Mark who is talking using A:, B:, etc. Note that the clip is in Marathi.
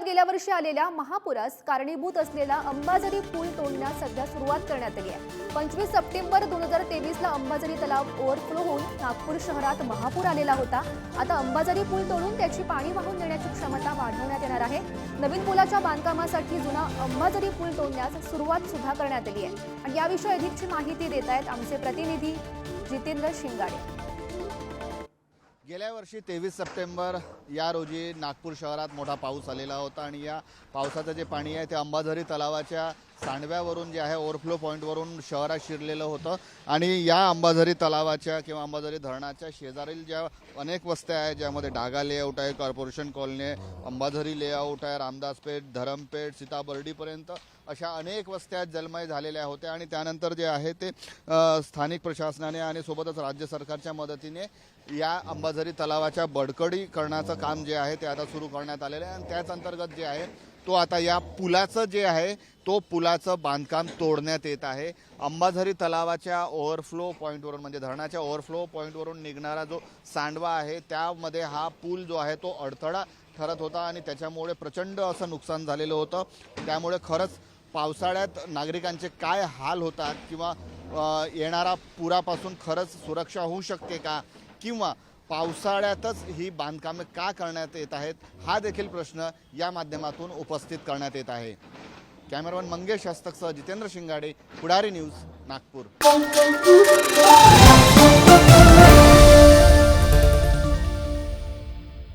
A: विदर्भात गेल्या वर्षी आलेल्या महापुरास कारणीभूत असलेला अंबाझरी पूल तोडण्यास सध्या सुरुवात करण्यात आली आहे. पंचवीस सप्टेंबर दोन हजार तेवीसला अंबाझरी तलाव ओव्हरफ्लो होऊन नागपूर शहरात महापूर आलेला होता. आता अंबाझरी पूल तोडून त्याची पाणी वाहून नेण्याची क्षमता वाढवण्यात येणार आहे. नवीन पुलाच्या बांधकामासाठी जुना अंबाझरी पूल तोडण्यास सुरुवात सुद्धा करण्यात आली आहे. आणि याविषयी अधिकची माहिती देत आहेत आमचे प्रतिनिधी जितेंद्र शिंगाडे.
B: गेल्या वर्षी तेवीस सप्टेंबर या रोजी नागपूर शहरात मोठा पाऊस आलेला होता आणि या पावसाचं जे पाणी आहे ते अंबाझरी तलावाच्या सांडव्यावरून जे आहे ओव्हरफ्लो पॉईंटवरून शहरात शिरलेलं होतं. आणि या अंबाझरी तलावाच्या किंवा अंबाझरी धरणाच्या शेजारील ज्या अनेक वस्त्या आहेत ज्यामध्ये डागा लेआउट आहे कॉर्पोरेशन कॉलनी आहे अंबाझरी लेआउट आहे रामदासपेठ धरमपेठ सीताबर्डीपर्यंत अशा अनेक वस्त्या जलमय झालेल्या होत्या. आणि त्यानंतर जे आहे ते स्थानिक प्रशासनाने आणि सोबतच राज्य सरकारच्या मदतीने या अंबाझरी तलावाच्या बडकडीकरणाचं काम जे आहे ते आता सुरू करण्यात आलेलं आहे. आणि त्याच अंतर्गत जे आहे तो आता या पुलाचं जे आहे तो पुलाचं बांधकाम तोडण्यात येत आहे. अंबाझरी तलावाच्या ओव्हरफ्लो पॉईंटवरून म्हणजे धरणाच्या ओव्हरफ्लो पॉईंटवरून निघणारा जो सांडवा आहे त्यामध्ये हा पूल जो आहे तो अडथळा ठरत होता आणि त्याच्यामुळे प्रचंड असं नुकसान झालेलं होतं. त्यामुळे खरंच पावसाळ्यात नागरिकांचे काय हाल होतात किंवा येणारा पुरापासून खरंच सुरक्षा होऊ शकते का? किंवा पावसाळ्यातच ही बांधकामे का करण्यात येत आहेत हा देखील प्रश्न या माध्यमातून उपस्थित करण्यात येत आहे. कॅमेरामन मंगेश हस्तकसह जितेंद्र शिंगाडे पुढारी न्यूज नागपूर.